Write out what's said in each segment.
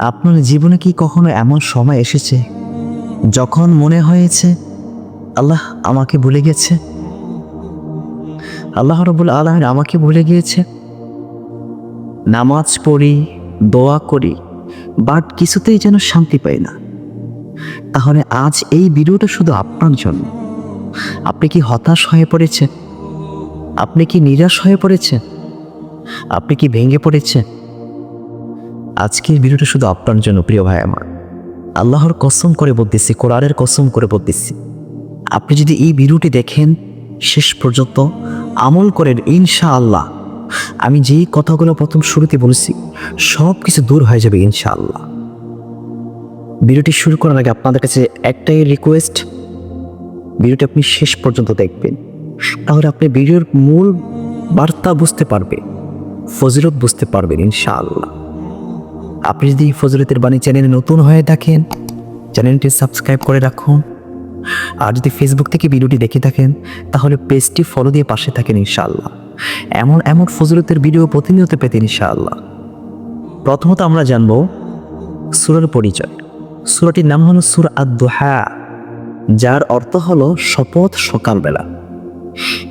আপনার জীবনে কি কখনো এমন সময় এসেছে যখন মনে হয়েছে, আল্লাহ আমাকে ভুলে গেছে? আল্লাহ রবুল আলমের আমাকে ভুলে গিয়েছে। নামাজ পড়ি, দোয়া করি বাট কিছুতেই যেন শান্তি পাই না। তাহলে আজ এই ভিডিওটা শুধু আপনার জন্য। আপনি কি হতাশ হয়ে পড়েছেন? আপনি কি নিরাশ হয়ে পড়েছেন? আপনি কি ভেঙে পড়েছেন? আজকের ভিডিওটা শুধু আপনার জন্য, প্রিয় ভাই আমার। আল্লাহর কসম করে বলতেছি, কোরআনের কসম করে বলতেছি। আপনি যদি এই ভিডিওটি দেখেন, শেষ পর্যন্ত আমল করেন ইনশা আল্লাহ আমি যেই কথাগুলো প্রথম শুরুতে বলেছি সব কিছু দূর হয়ে যাবে, ইনশাআল্লাহ। ভিডিওটি শুরু করার আগে আপনাদের কাছে একটাই রিকোয়েস্ট ভিডিওটি আপনি শেষ পর্যন্ত দেখবেন। তাহলে আপনি ভিডিওর মূল বার্তা বুঝতে পারবে, ফজিলত বুঝতে পারবেন ইনশাআল্লাহ। আপনি যদি ফজিলতের বাণী চ্যানেলে নতুন হয়ে থাকেন, চ্যানেলটি সাবস্ক্রাইব করে রাখুন। আর যদি ফেসবুক থেকে ভিডিওটি দেখে থাকেন, তাহলে পেজটি ফলো দিয়ে পাশে থাকেন ইনশাআল্লাহ। এমন এমন ফজিলতের ভিডিও প্রতিনিয়ত পেতে ইনশাআল্লাহ। প্রথমত আমরা জানব সুরার পরিচয়। সুরাটির নাম হলো সুর আদোহা যার অর্থ হলো শপথ সকালবেলা।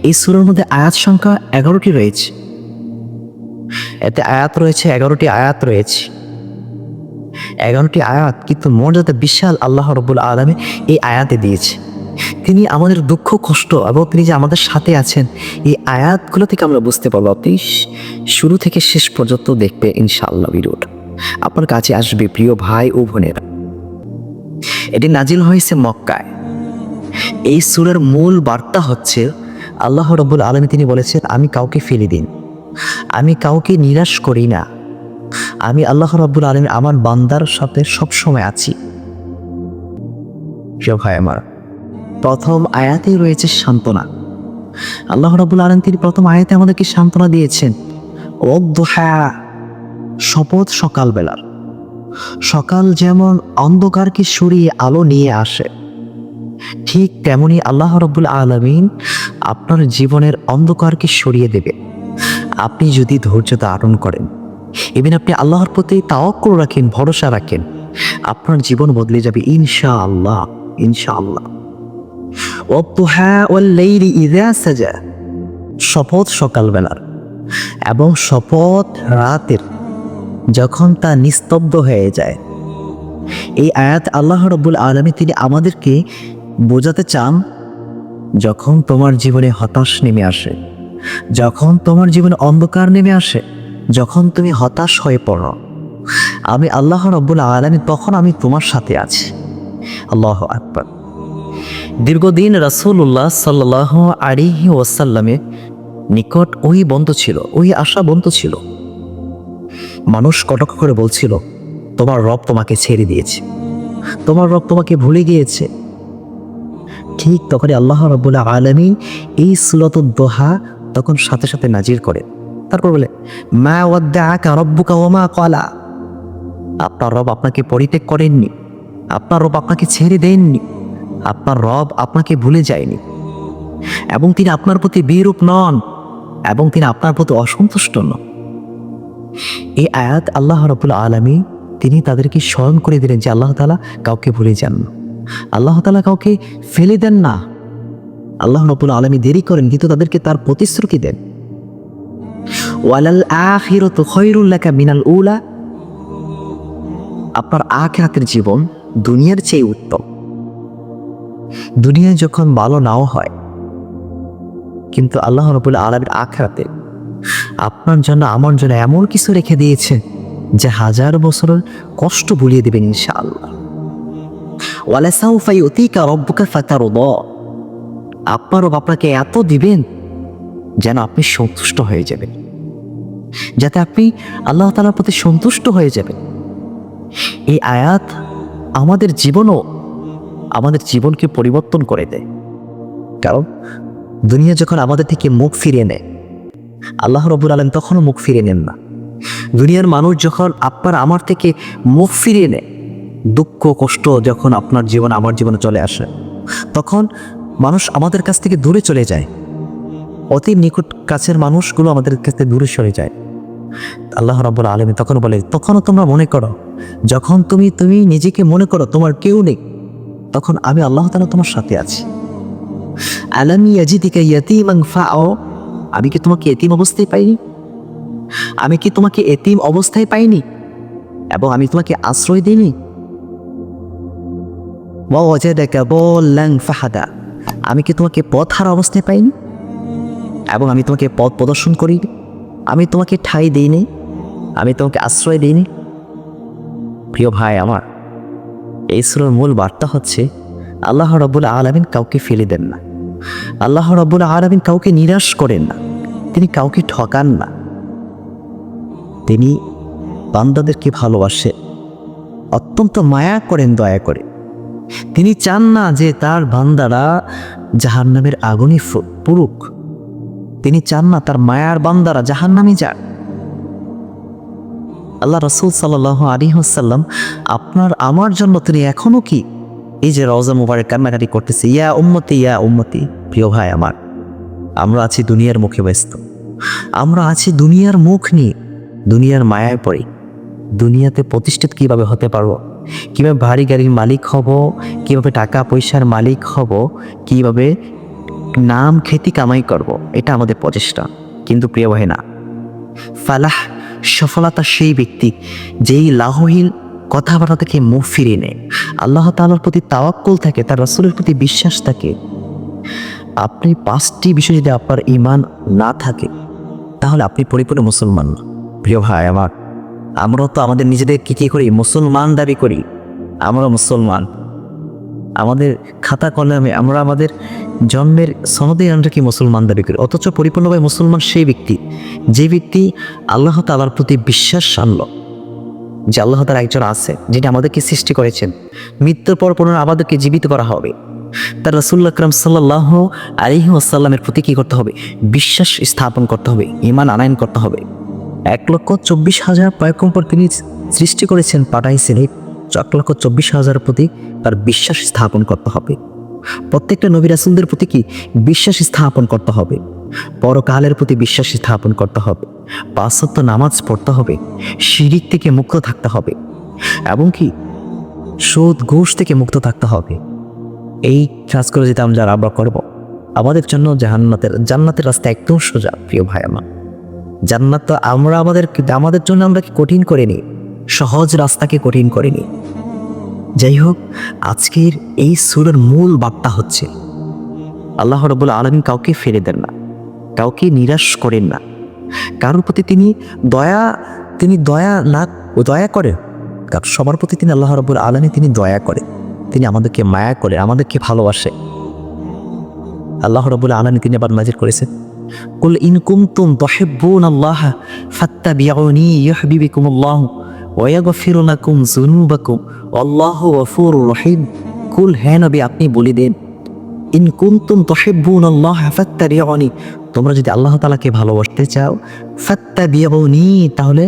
এই সুরের মধ্যে আয়াত সংখ্যা এগারোটি রয়েছে। এতে আয়াত রয়েছে, এগারোটি আয়াত রয়েছে। এগারোটি আয়াত কিন্তু মর্যাদা বিশাল আল্লাহ রব্বুল আলমে এই আয়াতে দিয়েছে। তিনি আমাদের দুঃখ, কষ্ট এবং তিনি যে আমাদের সাথে আছেন, এই আয়াতগুলো থেকে আমরা বুঝতে পারব। আপনি শুরু থেকে শেষ পর্যন্ত দেখবে ইনশাআল্লাহ ভিডিওটা আপনার কাছে আসবে, প্রিয় ভাই ও বোনেরা। এটি নাজিল হয়েছে মক্কায়। এই সুরের মূল বার্তা হচ্ছে আল্লাহ রব্বুল আলমী তিনি বলেছেন, আমি কাউকে ফেলে দিন। আমি কাউকে নিরাশ করি না। আমি আল্লাহ রব্বুল আলমী আমার বান্দার সাথে সবসময় আছি। ভাই আমার, প্রথম আয়াতেই রয়েছে সান্ত্বনা। আল্লাহ রব্বুল আলম তিনি প্রথম আয়াতে আমাদেরকে সান্ত্বনা দিয়েছেন অদ্দোহা শপথ সকালবেলার। সকাল যেমন অন্ধকারকে সরিয়ে আলো নিয়ে আসে, ঠিক তেমনি আল্লাহ রব্বুল আলমিন আপনার জীবনের অন্ধকারকে সরিয়ে দেবে। আপনি যদি ধৈর্য ধারণ করেন এবং আপনি আল্লাহর প্রতি তাওয়াক্কুল রাখেন, ভরসা রাখেন, আপনার জীবন বদলে যাবে ইনশা আল্লাহ ইনশা আল্লাহ শপথ সকালবেলার এবং শপথ রাতের যখন তা নিস্তব্ধ হয়ে যায়। এই আয়াত আল্লাহ রব্বুল আলমী তিনি আমাদেরকে বোঝাতে চান যখন তোমার জীবনে হতাশ নেমে আসে, যখন তোমার জীবনে অন্ধকার নেমে আসে, যখন তুমি হতাশ হয়ে পড়ো, আমি আল্লাহ রব্বুল আলমী তখন আমি তোমার সাথে আছি। আল্লাহ আকবর। দীর্ঘদিন রাসুল্লাহ সাল্লাহ আলিহি ওয়াসাল্লামে নিকট ওই বন্ধ ছিল, ওই আশা বন্ধ ছিল। মানুষ কটক করে বলছিল, তোমার রব তোমাকে ছেড়ে দিয়েছে। তোমার রব তোমাকে ভুলে গিয়েছে। ঠিক তখনই আল্লাহ রব্বুল্লাহ আলমী এই সুলত দোহা তখন সাথে সাথে নাজির করে তারপর বলে, মা ওয়াদ্দা আকা কলা আপনার রব আপনাকে পরিত্যাগ করেননি। আপনার রব আপনাকে ছেড়ে দেননি। আপনার রব আপনাকে ভুলে যায়নি। এবং তিনি আপনার প্রতি বিরূপ নন এবং তিনি আপনার প্রতি অসন্তুষ্ট নন। এই আয়াত আল্লাহ রবুল আলমী তিনি তাদেরকে স্মরণ করে দিলেন যে আল্লাহ তালা কাউকে ভুলে যান না। আল্লাহ তালা কাউকে ফেলে দেন না। আল্লাহ রবুল আলমী দেরি করেন, কিন্তু তাদেরকে তার প্রতিশ্রুতি দেন। ওয়ালাল আখিরত খৈরুল্লাকা মিনাল উলা। আপনার আখরাতের জীবন দুনিয়ার চেয়ে উত্তম। দুনিয়ায় যখন ভালো নাও হয়, কিন্তু আল্লাহ রবুল আলমীর আখরাতে আপনার জন্য, আমার জন্য এমন কিছু রেখে দিয়েছে, যে হাজার বছরের কষ্ট ভুলিয়ে দেবেন ইনশাআল্লাহ। রব্বুকা ফাতার আপনার রব আপনাকে এত দিবেন যেন আপনি সন্তুষ্ট হয়ে যাবেন। যাতে আপনি আল্লাহ তালার প্রতি সন্তুষ্ট হয়ে যাবেন। এই আয়াত আমাদের জীবনও আমাদের জীবনকে পরিবর্তন করে দেয়। কারণ দুনিয়া যখন আমাদের থেকে মুখ ফিরিয়ে নেয়, আল্লাহ রবুল আলম তখনও মুখ ফিরিয়ে নেন না। দুনিয়ার মানুষ যখন আপনার আমার থেকে মুখ ফিরিয়ে নেয় দুঃখ, কষ্ট যখন আপনার জীবন আমার জীবনে চলে আসে, তখন মানুষ আমাদের কাছ থেকে দূরে চলে যায়। অতি নিকট কাছের মানুষগুলো আমাদের কাছে দূরে সরে যায়। আল্লাহ রাব্বুল আলমী তখন বলে, তখনও তোমরা মনে করো, যখন তুমি তুমি নিজেকে মনে করো তোমার কেউ নেই, তখন আমি আল্লাহ তালা তোমার সাথে আছি। আমি কি তোমাকে এতিম অবস্থায় পাইনি? আমি কি তোমাকে এতিম অবস্থায় পাইনি? এবং আমি তোমাকে আশ্রয় দিইনি? ফাহাদা। আমি কি তোমাকে পথ হারা অবস্থায় পাইনি? এবং আমি তোমাকে পথ প্রদর্শন করি আমি তোমাকে ঠাই দিইনি? আমি তোমাকে আশ্রয় দিইনি? প্রিয় ভাই আমার, এই সুরের মূল বার্তা হচ্ছে, আল্লাহ রব্বুল আলমিন কাউকে ফেলে দেন না। আল্লাহ রব্বুল আলমিন কাউকে নিরাশ করেন না। তিনি কাউকে ঠকান না। তিনি বান্দাদেরকে ভালোবাসে। অত্যন্ত মায়া করেন দয়া করে। তিনি চান না যে তার বান্দারা জাহান্নামের আগুনে ফু- পুরুক। তিনি চান না তার মায়ার বান্দারা জাহান্নামে যাক। আল্লাহ রসুল সাল্লাহ আলী হাসাল্লাম আপনার, আমার জন্য তিনি এখনও কি? এই যে রওজা মুবারক কান্নাকাটি করতেছে, ইয়া উম্মতি ইয়া উম্মতি, প্রিয় ভাই আমার, আমরা আছি দুনিয়ার মুখে ব্যস্ত। আমরা আছি দুনিয়ার মুখ নিয়ে, দুনিয়ার মায়ায় পড়ি। দুনিয়াতে প্রতিষ্ঠিত কীভাবে হতে পারব? কীভাবে ভারী গাড়ির মালিক হব, কীভাবে টাকা পয়সার মালিক হব, কীভাবে নাম খেতি কামাই করব, এটা আমাদের প্রচেষ্টা। কিন্তু প্রিয় ভাই না ফালাহ, সফলতা সেই ব্যক্তি যেই লাহহীন কথাবার্তা থেকে মুখ ফিরিয়ে নেয়। আল্লাহ তালার প্রতি তাওয়াক্কুল থাকে, তার রসুলের প্রতি বিশ্বাস থাকে। আপনি পাঁচটি বিষয় যদি আপনার ইমান না থাকে, তাহলে আপনি পরিপূর্ণ মুসলমান প্রিয় ভাই, আমার আমরা তো আমাদের নিজেদের কি করি? মুসলমান দাবি করি। আমরা মুসলমান। আমাদের খাতা কলমে আমরা আমাদের জন্মের সনদে আমরা কি মুসলমান দাবি করি? অথচ পরিপূর্ণভাবে মুসলমান সেই ব্যক্তি। যে ব্যক্তি আল্লাহ তালার প্রতি বিশ্বাস আনল। যে আল্লাহ তার একজন আছে, যিনি আমাদেরকে সৃষ্টি করেছেন। মৃত্যুর পর পুনরায় আমাদেরকে জীবিত করা হবে। তার রাসুল্লাহ আকরাম সাল্লাহ আলিহি আসাল্লামের প্রতি কী করতে হবে? বিশ্বাস স্থাপন করতে হবে ইমান আনায়ন করতে হবে। এক লক্ষ চব্বিশ হাজার পয়কম্পর তিনি সৃষ্টি করেছেন পাঠাইছেন এই এক লক্ষ চব্বিশ হাজারের প্রতি তার বিশ্বাস স্থাপন করতে হবে। প্রত্যেকটা নবী রাসুলদের প্রতি কি বিশ্বাস স্থাপন করতে হবে? পরকালের প্রতি বিশ্বাস স্থাপন করতে হবে। পাঁচত্ব নামাজ পড়তে হবে। শিরিক থেকে মুক্ত থাকতে হবে। এবং কি সুদ ঘুষ থেকে মুক্ত থাকতে হবে। এই কাজগুলো যেটা আমরা যারা আমরা করব। আমাদের জন্য জাহান্নাতের জান্নাতের রাস্তা একদম সোজা, প্রিয় ভাই আমার। জান্নাত তো আমরা আমাদের আমাদের জন্য আমরা কি কঠিন করে নিই? সহজ রাস্তাকে কঠিন করে নিই। যাই হোক, আজকের এই সুরের মূল বার্তা হচ্ছে, আল্লাহ রবুল আলমিন কাউকে ফেলে দেন না, কাউকে নিরাশ করেন না। কারোর প্রতি তিনি দয়া তিনি দয়া না ও দয়া করেন। কারণ সবার প্রতি তিনি আল্লাহ রবুল আলমী তিনি দয়া করে তিনি আমাদেরকে মায়া করে আমাদেরকে ভালোবাসে আল্লাহ রবুল আলমী তিনি আবার নাজির করেছেন কুল ইন কুমতুম তহিব্বুন আল্লাহ ফাত্তাবিউনি ইউহিব্বুকুমুল্লাহ ওয়া ইয়াগফিরু লাকুম যুনুবাকুম আল্লাহু গফুরুর রহিম কুল হে নবী, আপনি বলে দেন, ইন কুনতুম তহিব্বুন আল্লাহ ফাত্তাবিউনি। তোমরা যদি আল্লাহ তালাকে ভালোবাসতে চাও ফাত্তা ফাত্তাবিউনি তাহলে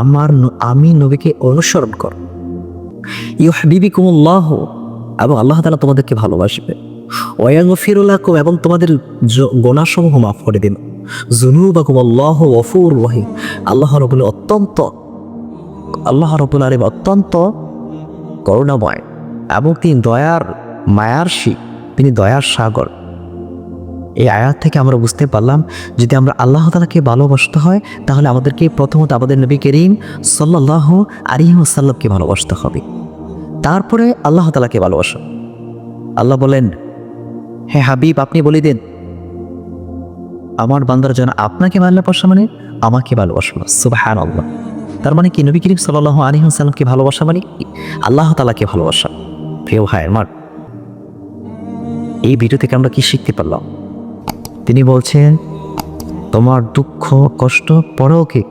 আমার আমি নবীকে অনুসরণ কর। ইউহিব্বুকুমুল্লাহ এবং আল্লাহ তালা তোমাদেরকে ভালোবাসবে। ওয়াগফিরুলাকুম এবং তোমাদের গোনাসমূহ মাফ করে দিন। জুনুবাকুম আল্লাহ ওয়ফুর রহিম। আল্লাহ রবুল অত্যন্ত আল্লাহ রবুল আলম অত্যন্ত করুণাময় এবং তিনি দয়ার মায়ার শি তিনি দয়ার সাগর। এই আয়াত থেকে আমরা বুঝতে পারলাম, যদি আমরা আল্লাহ তালাকে ভালোবাসতে হয়, তাহলে আমাদেরকে প্রথমত আমাদের নবী করিম সাল্লাহ আলিহাসাল্লামকে ভালোবাসতে হবে। তারপরে আল্লাহ তালাকে ভালোবাসো। আল্লাহ বলেন হ্যাঁ হাবিব, আপনি বলে দেন। আমার বান্দার যেন আপনাকে ভালোবাসা মানে আমাকে ভালোবাসা সুবাহান আল্লাহ তার মানে কি, নবী করিম সাল্লাহ আলী সাল্লামকে ভালোবাসা মানে আল্লাহ তালাকে ভালোবাসা। প্রিয় ভাই, আমার এই ভিডিও থেকে আমরা কি শিখতে পারলাম? তিনি বলছেন, তোমার দুঃখ, কষ্ট, পরেও কি